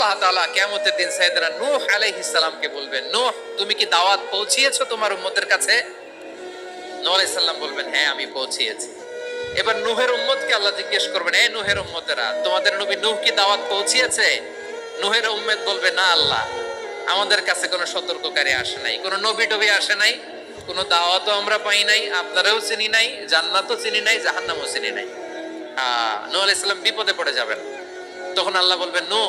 আল্লাহ তাআলা কিয়ামতের দিন সাইয়েদনা নূহ আলাইহিস সালামকে বলবেন, নূহ, তুমি কি দাওয়াত পৌঁছিয়েছো তোমার উম্মতের কাছে? নূহ আলাইহিস সালাম বলবেন হ্যাঁ আমি পৌঁছিয়েছি। এবার নূহের উম্মতকে আল্লাহ জিজ্ঞেস করবেন, এই নূহের উম্মতেরা, তোমাদের নবী নূহ কি দাওয়াত পৌঁছিয়েছে? নূহের উম্মত বলবে, না আল্লাহ, আমাদের কাছে কোনো সতর্ককারী আসে নাই, কোনো নবী টবি আসে নাই, কোনো দাওয়াতও আমরা পাই নাই, আপনারাও চিনি নাই, জান্নাতও চিনি নাই, জাহান্নামও চিনি নাই। নূহ আলাইহিস বিপদে পড়ে যাবেন। তখন আল্লাহ বলবেন, নূহ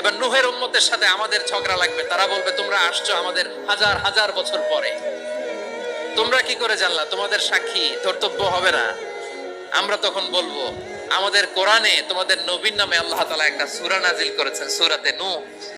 এবার নুহের উম্মতের সাথে আমাদের ঝগড়া লাগবে। তারা বলবে, তোমরা আসছো আমাদের হাজার হাজার বছর পরে। তোমরা কি করে জানলা? তোমাদের সাক্ষী, ধর্তব্য হবে না। আমরা তখন বলব, আমাদের কোরআনে তোমাদের নবীন নামে আল্লাহ তালা একটা সুরা নাজিল করেছেন, সুরাতে নূহ।